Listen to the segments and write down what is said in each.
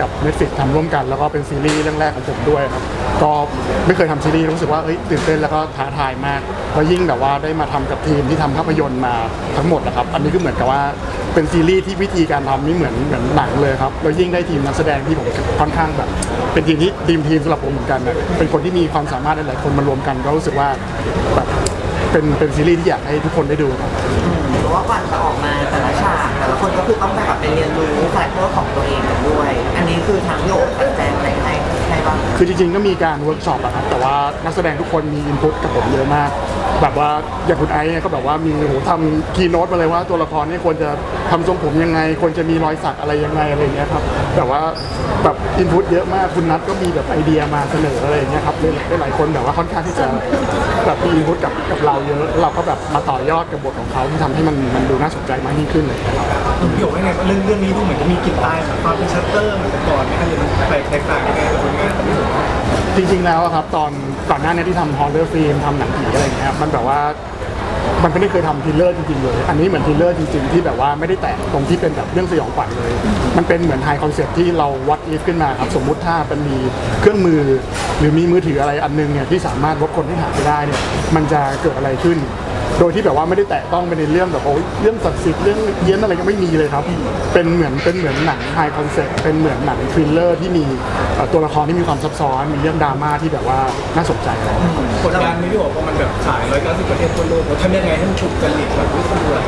กับ Netflix ทำร่วมกัน แล้วก็เป็นซีรีส์เรื่องแรกของผมด้วยครับ ก็ไม่เคยทำซีรีส์รู้สึกว่าเอ้ยตื่นเต้นแล้วก็ท้าทายมากแล้วยิ่งแบบว่าได้มาทำกับทีมที่ทำภาพยนตร์มาทั้งหมดนะครับ อันนี้ก็เหมือนกับว่าเป็นซีรีส์ที่วิธีการทำนี่เหมือนเหมือนหนังเลยครับแล้วยิ่งได้ทีมนักแสดงที่ผมค่อนข้างแบบ เป็นทีมที่ทีมทีมสำหรับผมเหมือนกันนะเป็นคนที่มีความสามารถหลายๆคนมารวมกัน ก็รู้สึกว่าแบบเป็นเป็นซีรีส์ที่อยากให้ทุกคนได้ดูครับหรือว่าก่อนจะออกมาแต่ละฉาก คนก็คือต้องแบบไปเรียนรู้คาแรคเตอร์ของตัวเองกันด้วย อันนี้คือทางโยกแจงอะไรให้ให้บ้างคือจริงๆก็มีการเวิร์กช็อปอะครับแต่ว่านักแสดงทุกคนมีอินพุตกับผมเยอะมาก แบบว่าอย่างคุณไอซ์เนี่ยก็แบบว่ามีโหทำคีย์โน้ตมาเลยว่าตัวละครเนี่ยควรจะทำทรงผมยังไง ควรจะมีรอยสักอะไรยังไงอะไรอย่างเงี้ยครับแต่ว่าแบบอินพุตเยอะมากคุณนัทก็มีแบบไอเดียมาเสนออะไรอย่างเงี้ยครับหลายหลายคนแบบว่าค่อนข้างที่จะแบบมีอินพุตกับกับเราเยอะเราก็แบบมาต่อยอดกับบทของเขาที่ทำให้มันมันดูน่าสนใจมากยิ่งขึ้นเลยครับพี่โอ๋ว่าไงเรื่องเรื่องนี้ดูเหมือนจะมีกลิ่นอายของความเป็นชัตเตอร์เหมือนแต่ก่อนไหมคะหรือมันแปลกแตกต่างยังไงกับผลงานของพี่โอ๋ จริงๆแล้วอะครับตอนก่อนหน้านี้ที่ทำฮอลเดอร์ฟิล์มทำหนังผีอะไรอย่างเงี้ยมันแบบว่ามันไม่ได้เคยทำทริลเลอร์จริงๆเลย อันนี้เหมือนทริลเลอร์จริงๆ ที่แบบว่าไม่ได้แตะตรงที่เป็นแบบเรื่องสยองขวัญเลย มันเป็นเหมือนไฮคอนเซ็ปที่เราวัดอีฟขึ้นมาครับ สมมุติถ้าเป็นมีเครื่องมือ หรือมีมือถืออะไรอันนึงเนี่ยที่สามารถลดคนที่หายไปได้เนี่ยมันจะเกิดอะไรขึ้น โดยที่แบบว่าไม่ได้แตะต้องไปในเรื่องแบบโอ้ยเรื่องศักดิ์สิทธิ์เรื่องเย็นอะไรก็ไม่มีเลยครับ เป็นเหมือนเป็นเหมือนหนังไฮคอนเซ็ปต์เป็นเหมือนหนังทริลเลอร์ที่มีเอ่อตัวละครที่มีความซับซ้อนมีเรื่องดราม่าที่แบบว่าน่าสนใจอะไรผลงานนี้พี่บอ๋พอมันแบบขาย 190 ประเทศทั่วโลกเราทำยังไงให้มันถูกจริตแบบที่คนดูอะ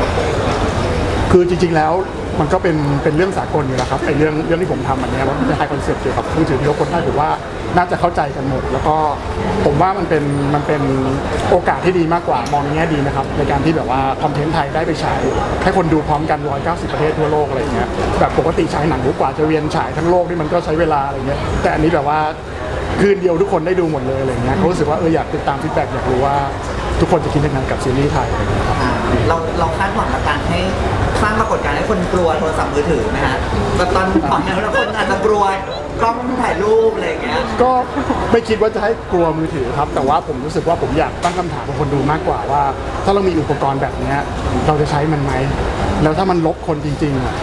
คือจริงๆแล้วมันก็เป็นเป็นเรื่องสากลอยู่แล้วครับไอ้เรื่องเรื่องที่ผมทำอันเนี้ยมันเป็นคอนเซ็ปต์เกี่ยวกับมือถือที่ทุกคนได้ถือว่าน่าจะเข้าใจกันหมด แล้วก็ผมว่ามันเป็นมันเป็นโอกาสที่ดีมากกว่ามองในแง่ดีนะครับในการที่แบบว่าคอนเทนต์ไทยได้ไปฉายให้คนดูพร้อมกัน 190 ประเทศทั่วโลกอะไรอย่างเงี้ยแบบปกติฉายหนังกว่าจะเวียนฉายทั้งโลกนี่มันก็ใช้เวลาอะไรเงี้ยแต่อันนี้แบบว่าคืนเดียวทุกคนได้ดูหมดเลยอะไรเงี้ยเขารู้สึกว่าเอออยากติดตามฟีดแบ็กอยากรู้ว่าทุกคนจะคิดยังไงกับซีรีส์ไทยอะไรเงี้ยครับ เราเราคาดหวังกับการให้ สร้างปรากฏการณ์ให้คนกลัวโทรศัพท์มือถือไหมฮะแบบตอนก่อนหน้านั้คนอาจจะกลัวกล้องถ่ายรูปอะไรอย่างเงี้ย ก็ไม่คิดว่าจะให้กลัวมือถือครับ แต่ว่าผมรู้สึกว่าผมอยากตั้งคำถามกับคนดูมากกว่าว่า ถ้าเรามีอุปกรณ์แบบเนี้ยเราจะใช้มันไหมแล้วถ้ามันลบคนจริงๆอะ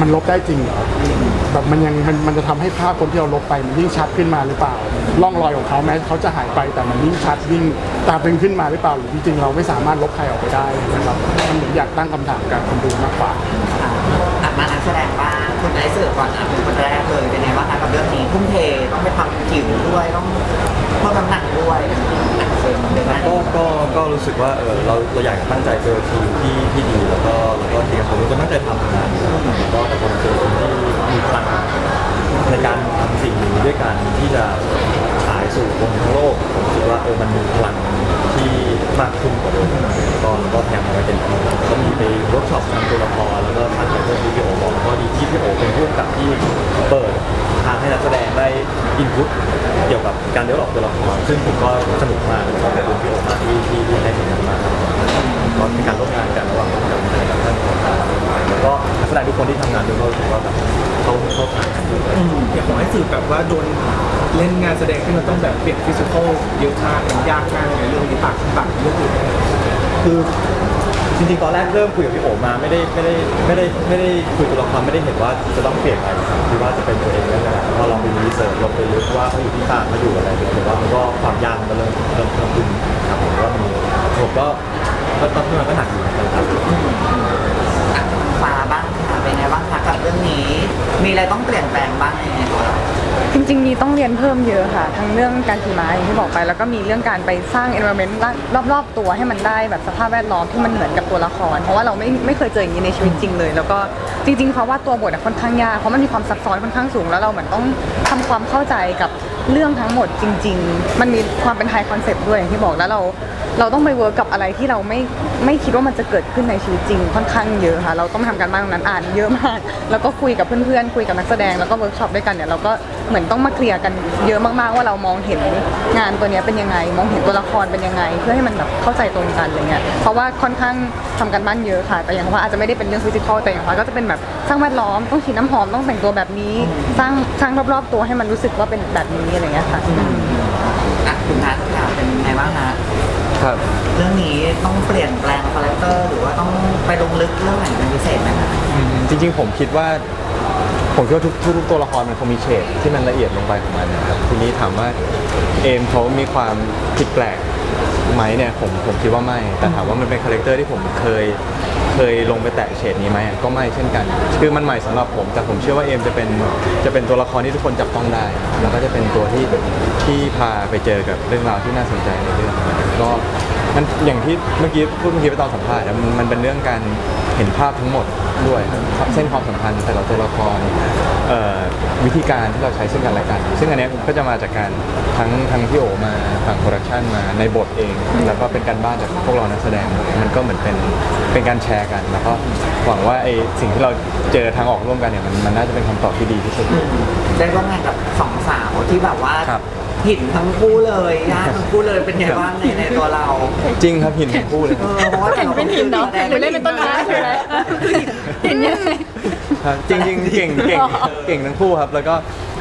มันลบได้จริงเหรอแบบมันยังมันมันจะทำให้ภาพคนที่เราลบไปมันยิ่งชัดขึ้นมาหรือเปล่าร่องรอยของเขาแม้เขาจะหายไปแต่มันยิ่งชัดยิ่งตาตึงขึ้นมาหรือเปล่าหรือจริงๆเราไม่สามารถลบใครออกไปได้นะครับมันเหมือนอยากตั้งคำถามกับคนดูมากกว่าอะ แสดงบ้างคุณไอซ์เสือก่อนอะเป็นคนแรกเลยเป็นไงบ้างคะกับเรื่องนี้ทุ่มเทต้องไปทำผิวด้วยต้องเพิ่มน้ำหนักด้วยอะเชิญเดี๋ยวนะก็ก็ก็รู้สึกว่าเออเราเราอยากตั้งใจเจอทีมที่ที่ดีแล้วก็แล้วก็ทีมผมก็ตั้งใจทำงานแล้วก็แต่คนเจอคนที่มีพลังในการทำสิ่งนี้ด้วยกันที่จะฉายสู่คนทั้งโลกผมคิดว่าเออมันมีพลัง แสดงที่มันต้องแบบเปลี่ยนฟิสิกอลเยอะมากมันยากมากในเรื่องนี้ต่างต่างเรื่องอื่นคือจริงๆตอนแรกเริ่มคุยกับพี่โอมาไม่ได้ไม่ได้ไม่ได้ไม่ได้คุยตัวละครไม่ได้เห็นว่าจะต้องเปลี่ยนอะไรครับคิดว่าจะเป็นตัวเองนั่นแหละพอลองไปรีเสิร์ชลงไปลึกว่าเขาอยู่ที่ต่างเขาอยู่อะไรแต่ว่ามันก็ความยากมันก็เริ่มเริ่มเพิ่มขึ้นครับผมว่ามีผมก็ก็ตอนที่มันก็หนักอยู่เหมือนกันครับอะฟ้าบ้างค่ะเป็นไงบ้างคะกับเรื่องนี้ มีอะไรต้องเปลี่ยนแปลงบ้างในตัวเรา จริงๆมีต้องเรียนเพิ่มเยอะค่ะ ทั้งเรื่องการขี่ม้าอย่างที่บอกไป แล้วก็มีเรื่องการไปสร้าง environment รอบๆ ตัวให้มันได้แบบสภาพแวดล้อมที่มันเหมือนกับตัวละคร เพราะว่าเราไม่ไม่เคยเจออย่างนี้ในชีวิตจริงเลย แล้วก็จริงๆเพราะว่าตัวบทอะค่อนข้างยากเพราะมันมีความซับซ้อนค่อนข้างสูงแล้วเราเหมือนต้องทำความเข้าใจกับ เรื่องทั้งหมดจริง ๆ มันมีความเป็นไฮคอนเซปต์ด้วยอย่างที่บอกแล้วเราเราต้องไปเวิร์กกับอะไรที่เราไม่ไม่คิดว่ามันจะเกิดขึ้นในชีวิตจริง ค่อนข้างเยอะค่ะ เราต้องทำการบ้านตรงนั้นอ่านเยอะมาก แล้วก็คุยกับเพื่อนๆคุยกับนักแสดงแล้วก็เวิร์กช็อปด้วยกันเนี่ยเราก็เหมือนต้องมาเคลียร์กันเยอะมากๆว่าเรามองเห็นงานตัวนี้เป็นยังไง มองเห็นตัวละครเป็นยังไง เพื่อให้มันแบบเข้าใจตรงกันอะไรเงี้ยเพราะว่าค่อนข้างทำการบ้านเยอะค่ะ แต่อย่างว่าอาจจะไม่ได้เป็นเรื่องฟิสิกอลแต่อย่างว่าก็จะเป็นแบบ ร้างแวดล้อมต้องฉีดน้ำหอมต้องแต่งตัวแบบนี้ สร้างสร้างรอบๆตัวให้มันรู้สึกว่าเป็นแบบนี้อะไรเงี้ยค่ะ อะคุณนัทค่ะเป็นไงบ้างฮะครับ เรื่องนี้ต้องเปลี่ยนแปลงคาแรคเตอร์หรือว่าต้องไปลงลึกเรื่องไหนเป็นพิเศษไหมคะจริงๆ ผมคิดว่า ผมคิดว่าทุกทุกๆตัวละครมันคงมีเฉดที่มันละเอียดลงไปของมันนะครับทีนี้ถามว่าเอมเขามีความผิดแปลก ไหมเนี่ยผมผมคิดว่าไม่ แต่ถามว่ามันเป็นคาแรคเตอร์ที่ผมเคยเคยลงไปแตะเฉดนี้ไหมก็ไม่เช่นกัน คือมันใหม่สำหรับผม แต่ผมเชื่อว่าเอมจะเป็นจะเป็นตัวละครที่ทุกคนจับต้องได้ แล้วก็จะเป็นตัวที่ที่พาไปเจอกับเรื่องราวที่น่าสนใจในเรื่อง ก็มันอย่างที่เมื่อกี้พูดเมื่อกี้ไปตอนสัมภาษณ์อะมันมันเป็นเรื่องการ เห็นภาพทั้งหมดด้วยครับเส้นความสัมพันธ์แต่ละตัวละครเอ่อวิธีการที่เราใช้ซึ่งกันและกัน ซึ่งอันเนี้ยก็จะมาจากการทั้งทั้งพี่โอมาฝั่งโปรดักชันมาในบทเอง แล้วก็เป็นการบ้านจากพวกเรานักแสดงด้วยมันก็เหมือนเป็นเป็นการแชร์กัน แล้วก็หวังว่าไอ้สิ่งที่เราเจอทางออกร่วมกันเนี่ยมันมันน่าจะเป็นคำตอบที่ดีที่สุด ได้ร่วมงานกับสองสาวที่แบบว่าครับ หินทั้งคู่เลยยากทั้งคู่เลยเป็นไงบ้างในในตัวเราจริงครับหินทั้งคู่เลยเออเพราะว่าแต่ละคเป็นหินเนาะหรือเล่นเป็นต้นไม้หรืออะไรเห็นยังไง ครับจริงๆเก่งเก่งเก่งทั้งคู่ครับ แล้วก็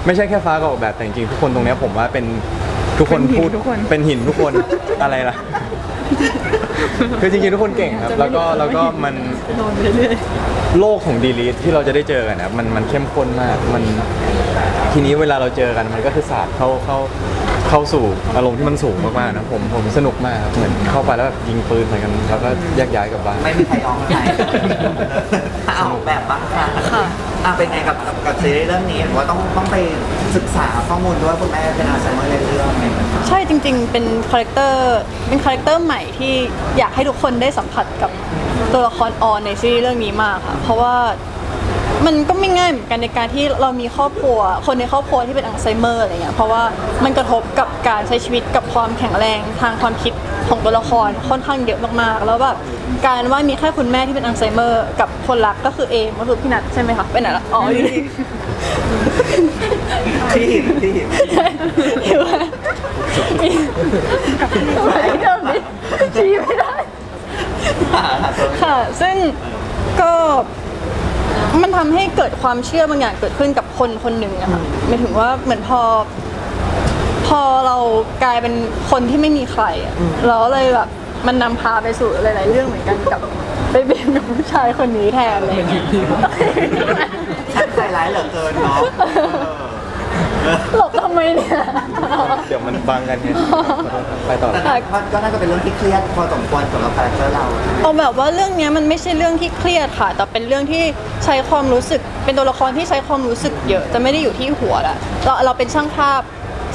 ไม่ใช่แค่ฟ้ากับออกแบบแต่จริงๆทุกคนตรงเนี้ยผมว่าเป็นทุกคนเป็นหินพูดทุกคน เป็นหินทุกคนอะไรล่ะ คือจริงๆทุกคนเก่งครับ แล้วก็แล้วก็มันโลกของดีลีทที่เราจะได้เจอกันนะมันมันเข้มข้นมากมันทีนี้เวลาเราเจอกันมันก็คือศาสตร์เข้าเข้าเข้าสู่อารมณ์ที่มันสูงมากๆนะผมผมสนุกมากครับเหมือนเข้าไปแล้วแบบยิงปืนเหมือนกันแล้วก็แยกย้ายกลับบ้าน ไม่มีใครยอมใครเอาแบบบ้างค่ะ ค่ะ อะเป็นไงกับกับซีรีส์เรื่องนี้เห็นว่าต้องต้องไปศึกษาข้อมูลด้วยคุณแม่เป็นอาสามาในเรื่องอะไรอย่างเงี้ยใช่จริง ๆ เป็นคาแรคเตอร์เป็นคาแรคเตอร์ใหม่ที่อยากให้ทุกคนได้สัมผัสกับตัวละครออนในซีรีส์เรื่องนี้มากค่ะ เพราะว่า มันก็ไม่ง่ายเหมือนกันในการที่เรามีครอบครัว คนในครอบครัวที่เป็นอัลไซเมอร์อะไรเงี้ยเพราะว่ามันกระทบกับการใช้ชีวิตกับความแข็งแรงทางความคิดของตัวละครค่อนข้างเยอะมากๆ แล้วแบบการว่ามีแค่คุณแม่ที่เป็นอัลไซเมอร์ กับคนรักก็คือเอมก็คือพี่นัทใช่ไหมคะเป็นไหนละอ๋ออยู่นี่ที่หินที่หินอยู่ว่ามีทำไมเดิมนี้ชี้ไม่ได้อ่าตัวค่ะซึ่งก็ มันทำให้เกิดความเชื่อบางอย่างเกิดขึ้นกับคนคนหนึ่งอะค่ะหมายถึงว่าเหมือนพอ พอเรากลายเป็นคนที่ไม่มีใครอะเราเลยแบบมันนำพาไปสู่หลาย ๆ เรื่องเหมือนกันกับ ไปเป็นกับผู้ชายคนนี้แทนอะไรอย่างเลยช่างใจร้ายเหลือเกินเนาะเออหลบทำไมเนี่ยเดี๋ยว มันบังกันไงขอโทษครับไปต่อ แต่ก็ก็น่าจะเป็นเรื่องที่เครียดพอสมควรสำหรับคาแรคเตอร์เรา เอาแบบว่าเรื่องเนี้ยมันไม่ใช่เรื่องที่เครียดค่ะ แต่เป็นเรื่องที่ใช้ความรู้สึก เป็นตัวละครที่ใช้ความรู้สึกเยอะ จะไม่ได้อยู่ที่หัวละเราเราเป็นช่างภาพ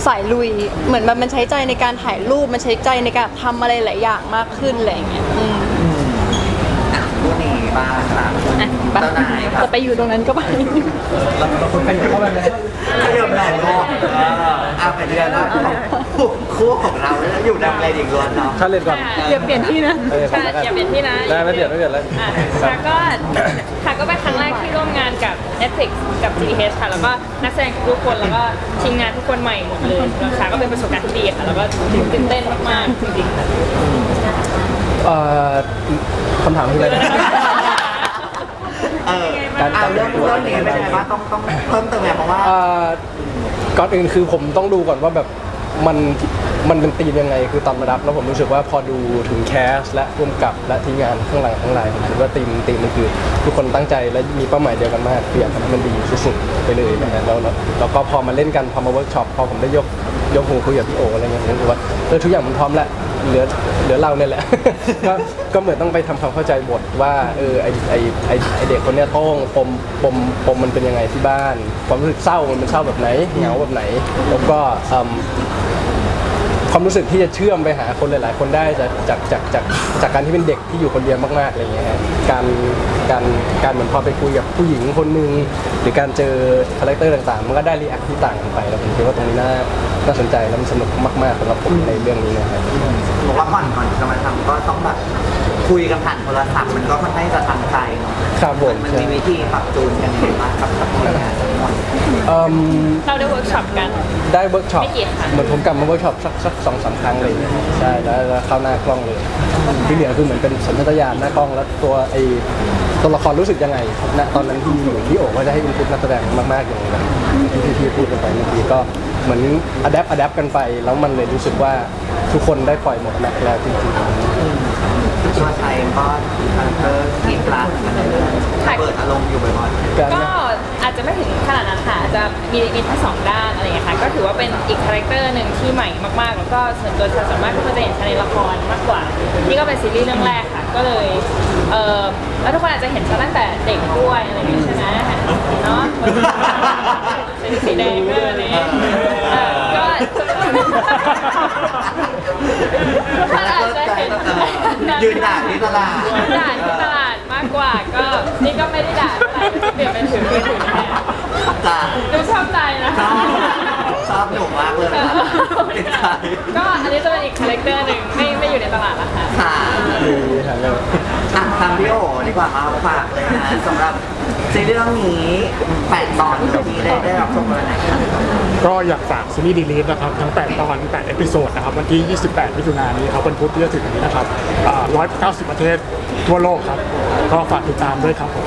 สายลุย เหมือนแบบมันใช้ใจในการถ่ายรูป มันใช้ใจในการทำอะไรหลายอย่างมากขึ้นอะไรอย่างเงี้ยอืม อะผู้นี้บ้างค่ะคุณ อะ เจ้านายครับ จะไป อยู่ตรงนั้นก็ไป เราคนไปอยู่เข้าไปไหมขยับหน่อยเนาะเอออะเป็นเดือนนะคู่คู่ของเราเนี่ยอยู่ในอะไรอีกล้วนเนาะถ้าเล่นก่อน อย่าเปลี่ยนที่นะ เออค่ะอย่าเปลี่ยนที่นะได้ไม่เปลี่ยนไม่เปลี่ยนแล้วอะค่ะก็ ค่ะก็เป็นครั้งแรกที่ร่วมงานกับ Netflix กับ GDH ค่ะ แล้วก็นักแสดงทุกคนแล้วก็ทีมงานทุกคนใหม่หมดเลยค่ะก็เป็นประสบการณ์ที่ดีค่ะ แล้วก็ตื่นเต้นมากๆจริงๆค่ะ เอ่อคำถามคืออะไรนะ เอออะเรื่องเรื่องนี้เป็นไงบ้างต้องต้องเพิ่มเติมไหมเพราะว่าอ่าก่อนอื่นคือผมต้องดูก่อนว่าแบบมันมันเป็นตีมยังไงคือตอนมารับแล้วผมรู้สึกว่าพอดูถึงแคส และร่วมกับและทีมงานข้างหลังข้างในผมคิดว่าตีมตีมมันคือทุกคนตั้งใจและมีเป้าหมายเดียวกันมากคืออยากทำให้มันดีสุดๆไปเลยนะฮะแล้วแล้วแล้วก็พอมาเล่นกันพอมาเวิร์กช็อปพอผมได้ยกยกหูคุยกับพี่โออะไรเงี้ยผมรู้สึกว่าเออทุกอย่างมันพร้อมแล้ว เหลือเหลือเราเนี่ยแหละ ก็ก็เหมือนต้องไปทำความเข้าใจบทว่าเออไอไอไอไอเด็กคนเนี้ยต้องปมปมปมมันเป็นยังไงที่บ้าน ความรู้สึกเศร้ามันเป็นเศร้าแบบไหนเหงาแบบไหน แล้วก็อืม ความรู้สึกที่จะเชื่อมไปหาคนหลาย ๆ คนได้จากจากจากจากจากการที่เป็นเด็กที่อยู่คนเดียวมากๆอะไรเงี้ยฮะการการการเหมือนพอไปคุยกับผู้หญิงคนหนึ่งหรือการเจอคาแรคเตอร์ต่าง ๆ มันก็ได้รีแอคที่ต่างกันไปแล้วผมคิดว่าตรงนี้น่า น่าสนใจและมันสนุกมากๆสำหรับผมในเรื่องนี้นะครับบอกว่าก่อนก่อนจะมาทำก็ต้องแบบคุยกันผ่านโทรศัพท์มันก็ค่อนข้างจะทางไกลเนาะครับผมมันใช่มีวิธีปรับจูนกันยังไงบ้างกับกับทีมงานทั้งหมดเอิ่มเราได้เวิร์กช็อปกัน ได้เวิร์กช็อปไม่กี่ครั้ง เหมือนผมกลับมาเวิร์กช็อปสักสักสองสามครั้งเลยใช่แล้วแล้วเข้าหน้ากล้องเลย ที่เหลือคือเหมือนเป็นสัญชาตญาณหน้ากล้องแล้วตัวไอตัวละครรู้สึกยังไงณตอนนั้นที่อยู่ที่โอ๋ก็จะให้อินพุตนักแสดงมากๆอย่างนั้นที่ที่ที่พูดกันไปเมื่อกี้ก็ เหมือนอัดแอปอัดแอปกันไป แล้วมันเลยรู้สึกว่าทุกคนได้ปล่อยหมดแม็กซ์แล้วจริงๆตัวชัยก็คาแรคเตอร์กีกลาสเหมือนกันในเรื่องเปิดอารมณ์อยู่บ่อยๆก็อาจจะไม่ถึงขนาดนั้นค่ะอาจจะมีมีทั้งสองด้านอะไรอย่างเงี้ยค่ะก็ถือว่าเป็นอีกคาแรคเตอร์หนึ่งที่ใหม่มากๆ แล้วก็ส่วนตัวชาส่วนมากก็จะเห็นชาในละครมากกว่า นี่ก็เป็นซีรีส์เรื่องแรกค่ะ ก็เลยเออแล้วทุกคนอาจจะเห็นชาตั้งแต่เด็กด้วยอะไรอย่างเงี้ยใช่ไหมเนาะ เป็นสีแดงด้วยอะไรอย่างเงี้ยเออก็ทุกคนอาจจะเห็นยืนด่าที่ตลาดด่าที่ตลาดมากกว่าก็นี่ก็ไม่ได้ด่าเท่าไหร่เปลี่ยนเป็นถือมือถือแทนจ้า ดูชอบใจนะชอบ ชอบหนูมากเลยนะติดใจก็อันนี้จะเป็นอีกคาแรคเตอร์หนึ่งไม่ไม่อยู่ในตลาดแล้วค่ะ ค่ะดีค่ะก็อะทางพี่โอดีกว่ามาฝากเลยนะสำหรับซีรีส์เรื่องนี้แปดตอนที่ได้ได้รับชมกันไหนครับก็อยากฝากซีรีส์ดีลีทนะครับทั้ง 8 ตอน 8 เอพิโซดนะครับวันที่ 28 มิถุนายนนี้ครับวันพุธที่จะถึงนี้นะครับอ่า190 ประเทศทั่วโลกครับ ก็ฝากติดตามด้วยครับผม